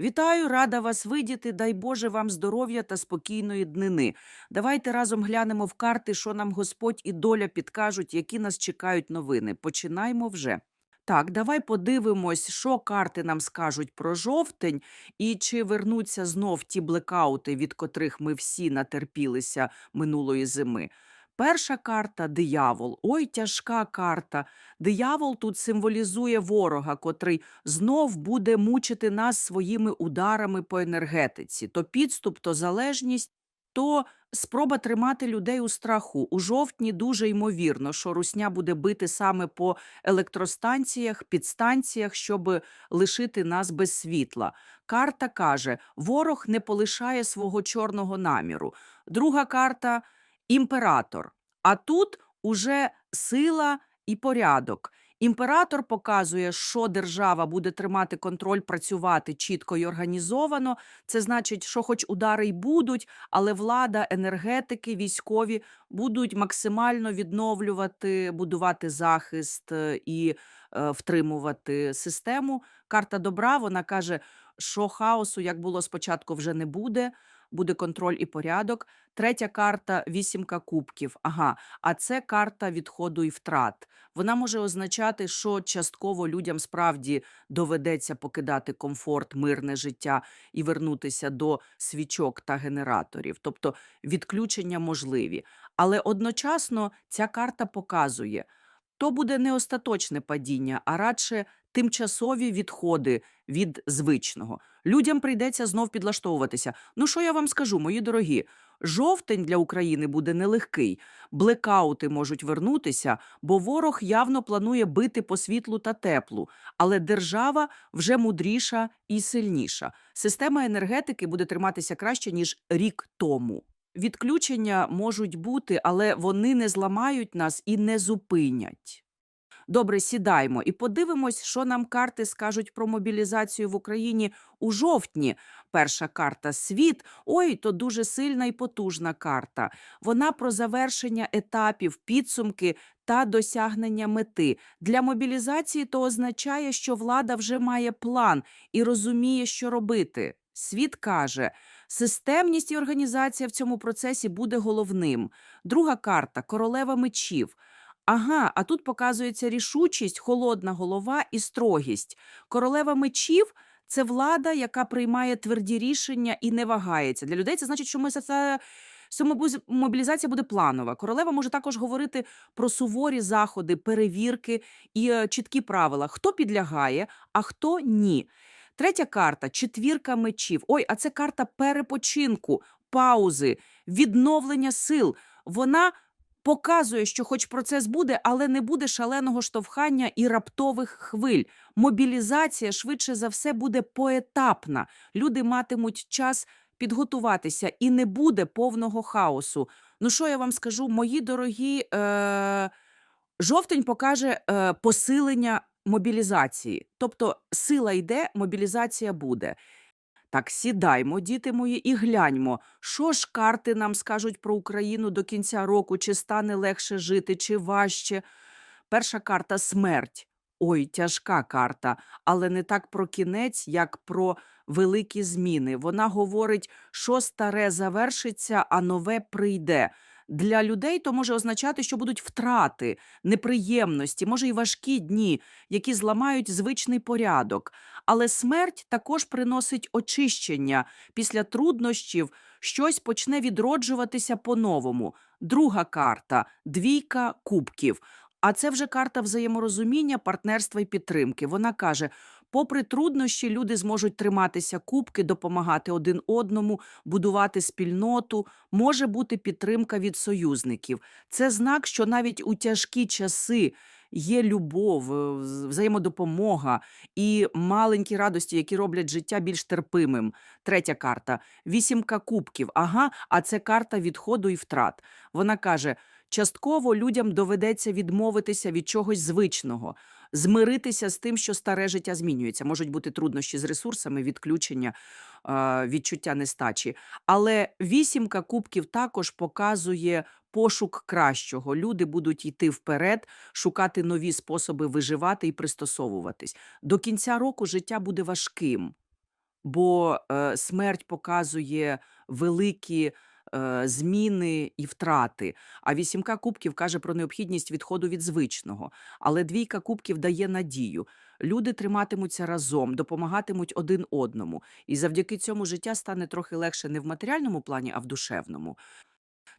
Вітаю, рада вас видіти. Дай Боже вам здоров'я та спокійної днини. Давайте разом глянемо в карти, що нам Господь і доля підкажуть, які нас чекають новини. Починаємо вже. Так, давай подивимось, що карти нам скажуть про жовтень, і чи вернуться знов ті блекаути, від котрих ми всі натерпілися минулої зими. Перша карта диявол. Ой, тяжка карта. Диявол тут символізує ворога, котрий знов буде мучити нас своїми ударами по енергетиці. То підступ, то залежність, то спроба тримати людей у страху. У жовтні дуже ймовірно, що русня буде бити саме по електростанціях, підстанціях, щоб лишити нас без світла. Карта каже: ворог не полишає свого чорного наміру. Друга карта імператор. А тут уже сила і порядок. Імператор показує, що держава буде тримати контроль, працювати чітко і організовано. Це значить, що хоч удари й будуть, але влада, енергетики, військові будуть максимально відновлювати, будувати захист е, і е, втримувати систему. Карта добра вона каже, що хаосу, як було спочатку, вже не буде. Буде контроль і порядок. Третя карта вісімка кубків. Ага, а це карта відходу і втрат. Вона може означати, що частково людям справді доведеться покидати комфорт, мирне життя і вернутися до свічок та генераторів. Тобто відключення можливі. Але одночасно ця карта показує, то буде не остаточне падіння, а радше тимчасові відходи від звичного. Людям прийдеться знов підлаштовуватися. Ну що я вам скажу, мої дорогі? Жовтень для України буде нелегкий. Блекаути можуть вернутися, бо ворог явно планує бити по світлу та теплу. Але держава вже мудріша і сильніша. Система енергетики буде триматися краще ніж рік тому. Відключення можуть бути, але вони не зламають нас і не зупинять. Добре, сідаймо і подивимось, що нам карти скажуть про мобілізацію в Україні у жовтні. Перша карта світ. Ой, то дуже сильна і потужна карта. Вона про завершення етапів, підсумки та досягнення мети. Для мобілізації то означає, що влада вже має план і розуміє, що робити. Світ каже, системність і організація в цьому процесі буде головним. Друга карта королева мечів. Ага, а тут показується рішучість, холодна голова і строгість. Королева мечів це влада, яка приймає тверді рішення і не вагається. Для людей це значить, що ми це. Мобілізація буде планова. Королева може також говорити про суворі заходи, перевірки і е, чіткі правила, хто підлягає, а хто ні. Третя карта четвірка мечів. Ой, а це карта перепочинку, паузи, відновлення сил. Вона показує, що хоч процес буде, але не буде шаленого штовхання і раптових хвиль. Мобілізація швидше за все буде поетапна. Люди матимуть час підготуватися і не буде повного хаосу. Ну що я вам скажу, мої дорогі, е- жовтень покаже е- посилення мобілізації. Тобто сила йде, мобілізація буде. Так, сідаймо, діти мої, і гляньмо, що ж карти нам скажуть про Україну до кінця року, чи стане легше жити, чи важче. Перша карта смерть. Ой, тяжка карта, але не так про кінець, як про великі зміни. Вона говорить, що старе завершиться, а нове прийде. Для людей то може означати, що будуть втрати, неприємності, може й важкі дні, які зламають звичний порядок. Але смерть також приносить очищення. Після труднощів щось почне відроджуватися по-новому. Друга карта двійка кубків. А це вже карта взаєморозуміння, партнерства і підтримки. Вона каже: попри труднощі, люди зможуть триматися кубки, допомагати один одному, будувати спільноту. Може бути підтримка від союзників. Це знак, що навіть у тяжкі часи є любов, е, взаємодопомога і маленькі радості, які роблять життя більш терпимим. Третя карта вісімка кубків. Ага, а це карта відходу і втрат. Вона каже. Частково людям доведеться відмовитися від чогось звичного, змиритися з тим, що старе життя змінюється. Можуть бути труднощі з ресурсами, відключення, відчуття нестачі. Але вісімка кубків також показує пошук кращого. Люди будуть йти вперед, шукати нові способи виживати і пристосовуватись. До кінця року життя буде важким. бо е, смерть показує великі е, зміни і втрати. А вісімка кубків каже про необхідність відходу від звичного. Але двійка кубків дає надію. Люди триматимуться разом, допомагатимуть один одному. І завдяки цьому життя стане трохи легше не в матеріальному плані, а в душевному.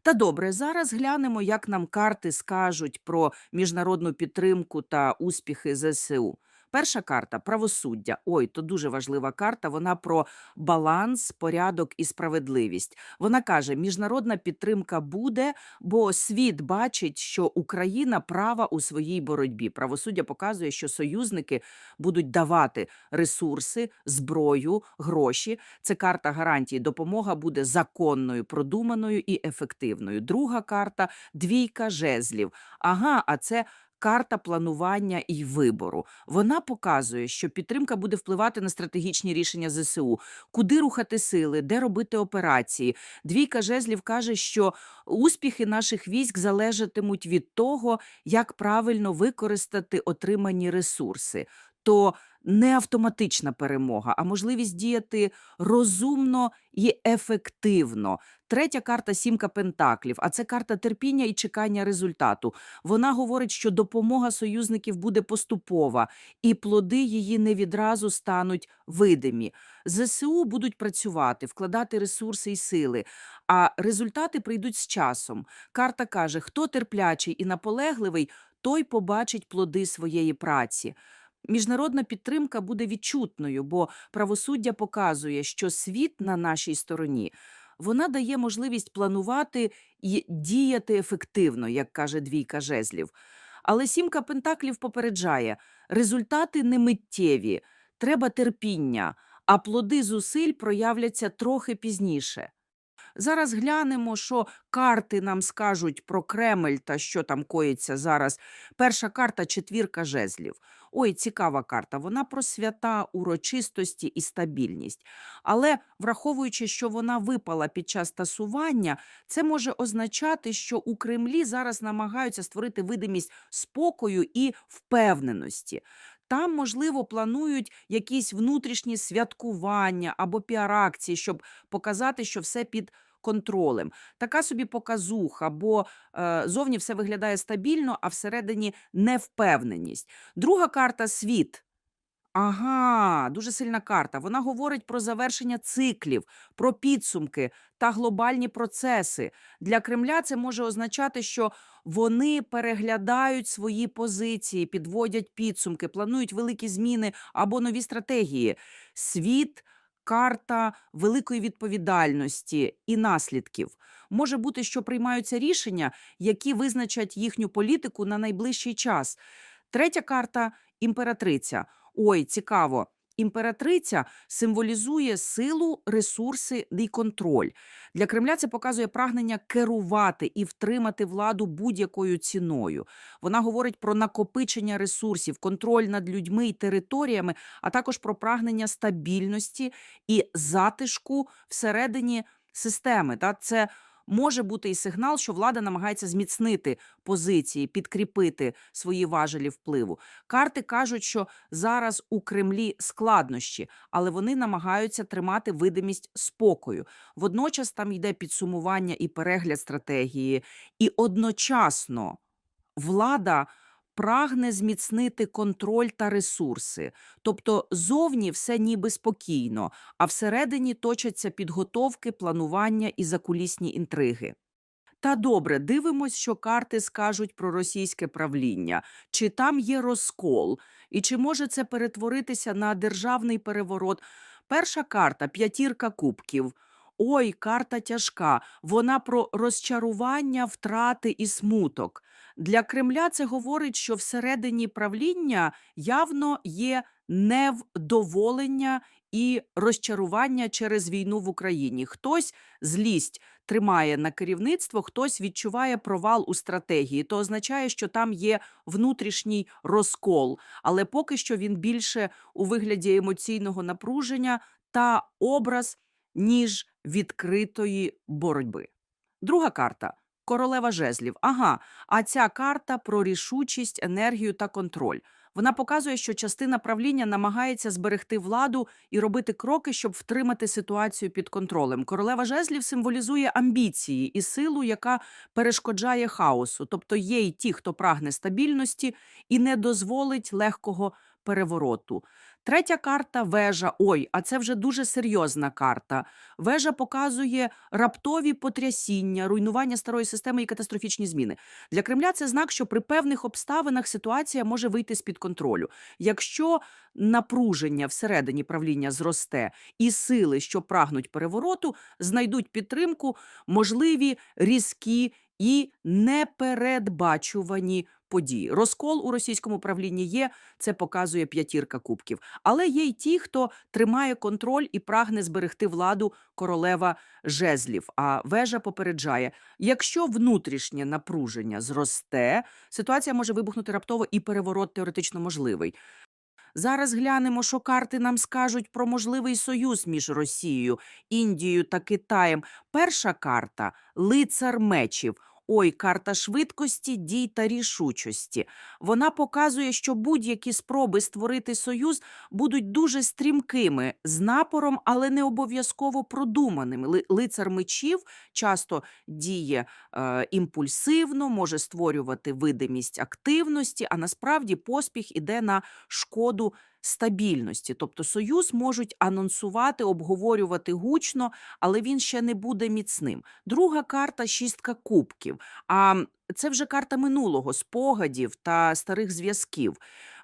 Та добре, зараз глянемо, як нам карти скажуть про міжнародну підтримку та успіхи ЗСУ. Перша карта правосуддя. Ой, то дуже важлива карта. Вона про баланс, порядок і справедливість. Вона каже: міжнародна підтримка буде, бо світ бачить, що Україна права у своїй боротьбі. Правосуддя показує, що союзники будуть давати ресурси, зброю, гроші. Це карта гарантії. Допомога буде законною, продуманою і ефективною. Друга карта двійка жезлів. Ага, а це. Карта планування і вибору вона показує, що підтримка буде впливати на стратегічні рішення ЗСУ, куди рухати сили, де робити операції. Двійка жезлів каже, що успіхи наших військ залежатимуть від того, як правильно використати отримані ресурси. То не автоматична перемога, а можливість діяти розумно і ефективно. Третя карта сімка пентаклів, а це карта терпіння і чекання результату. Вона говорить, що допомога союзників буде поступова, і плоди її не відразу стануть видимі. ЗСУ будуть працювати, вкладати ресурси і сили, а результати прийдуть з часом. Карта каже: хто терплячий і наполегливий, той побачить плоди своєї праці. Міжнародна підтримка буде відчутною, бо правосуддя показує, що світ на нашій стороні. Вона дає можливість планувати і діяти ефективно, як каже двійка жезлів. Але сімка пентаклів попереджає: результати не миттєві, треба терпіння, а плоди зусиль проявляться трохи пізніше. Зараз глянемо, що карти нам скажуть про Кремль та що там коїться зараз. Перша карта четвірка жезлів. Ой, цікава карта. Вона про свята, урочистості і стабільність. Але враховуючи, що вона випала під час тасування, це може означати, що у Кремлі зараз намагаються створити видимість спокою і впевненості. Там, можливо, планують якісь внутрішні святкування або піар-акції, щоб показати, що все під контролем. Така собі показуха, бо е, зовні все виглядає стабільно, а всередині невпевненість. Друга карта світ. Ага, дуже сильна карта. Вона говорить про завершення циклів, про підсумки та глобальні процеси. Для Кремля це може означати, що вони переглядають свої позиції, підводять підсумки, планують великі зміни або нові стратегії. Світ. Карта великої відповідальності і наслідків може бути, що приймаються рішення, які визначать їхню політику на найближчий час. Третя карта імператриця. Ой, цікаво. Імператриця символізує силу, ресурси і контроль. Для Кремля це показує прагнення керувати і втримати владу будь-якою ціною. Вона говорить про накопичення ресурсів, контроль над людьми і територіями, а також про прагнення стабільності і затишку всередині системи. Та це може бути і сигнал, що влада намагається зміцнити позиції, підкріпити свої важелі впливу. Карти кажуть, що зараз у Кремлі складнощі, але вони намагаються тримати видимість спокою. Водночас там йде підсумування і перегляд стратегії, і одночасно влада. Прагне зміцнити контроль та ресурси, тобто зовні все ніби спокійно, а всередині точаться підготовки, планування і закулісні інтриги. Та добре, дивимось, що карти скажуть про російське правління, чи там є розкол, і чи може це перетворитися на державний переворот. Перша карта п'ятірка кубків. Ой, карта тяжка. Вона про розчарування, втрати і смуток. Для Кремля це говорить, що всередині правління явно є невдоволення і розчарування через війну в Україні. Хтось злість тримає на керівництво, хтось відчуває провал у стратегії. То означає, що там є внутрішній розкол, але поки що він більше у вигляді емоційного напруження та образ, ніж відкритої боротьби. Друга карта королева жезлів. Ага, а ця карта про рішучість, енергію та контроль. Вона показує, що частина правління намагається зберегти владу і робити кроки, щоб втримати ситуацію під контролем. Королева жезлів символізує амбіції і силу, яка перешкоджає хаосу. Тобто є й ті, хто прагне стабільності і не дозволить легкого перевороту. Третя карта вежа. Ой, а це вже дуже серйозна карта. Вежа показує раптові потрясіння, руйнування старої системи і катастрофічні зміни. Для Кремля це знак, що при певних обставинах ситуація може вийти з-під контролю. Якщо напруження всередині правління зросте і сили, що прагнуть перевороту, знайдуть підтримку, можливі різкі і непередбачувані події. Розкол у російському правлінні є, це показує п'ятірка кубків. Але є й ті, хто тримає контроль і прагне зберегти владу королева жезлів. А вежа попереджає: якщо внутрішнє напруження зросте, ситуація може вибухнути раптово і переворот теоретично можливий. Зараз глянемо, що карти нам скажуть про можливий союз між Росією, Індією та Китаєм. Перша карта лицар мечів. Ой, карта швидкості, дій та рішучості. Вона показує, що будь-які спроби створити союз будуть дуже стрімкими, з напором, але не обов'язково продуманими. Лицар мечів часто діє е, імпульсивно, може створювати видимість активності, а насправді поспіх іде на шкоду стабільності. Тобто союз можуть анонсувати, обговорювати гучно, але він ще не буде міцним. Друга карта шістка кубків. А це вже карта минулого, спогадів та старих зв'язків.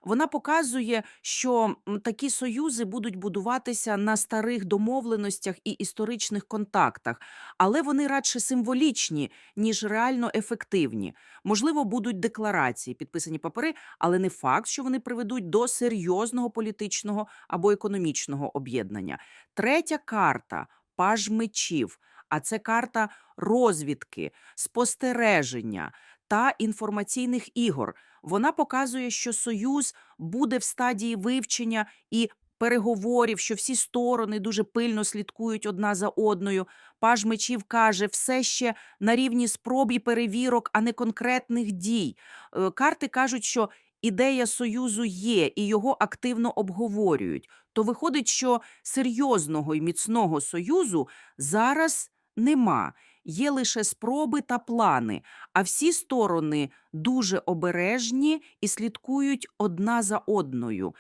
Вона показує, що такі союзи будуть будуватися на старих домовленостях і історичних контактах, але вони радше символічні, ніж реально ефективні. Можливо, будуть декларації, підписані папери, але не факт, що вони приведуть до серйозного політичного або економічного об'єднання. Третя карта паж мечів. А це карта розвідки, спостереження та інформаційних ігор. Вона показує, що союз буде в стадії вивчення і переговорів, що всі сторони дуже пильно слідкують одна за одною. Паж мечів каже, все ще на рівні спроб і перевірок, а не конкретних дій. Е, Карти кажуть, що ідея союзу є, і його активно обговорюють. То виходить, що серйозного і міцного союзу зараз нема. Є лише спроби та плани, а всі сторони дуже обережні і слідкують одна за одною.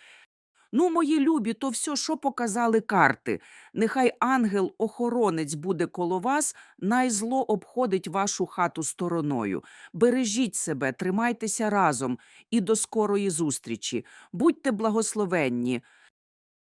Ну, мої любі, то все, що показали карти. Нехай ангел-охоронець буде коло вас, найзло обходить вашу хату стороною. Бережіть себе, тримайтеся разом і до скорої зустрічі. Будьте благословенні.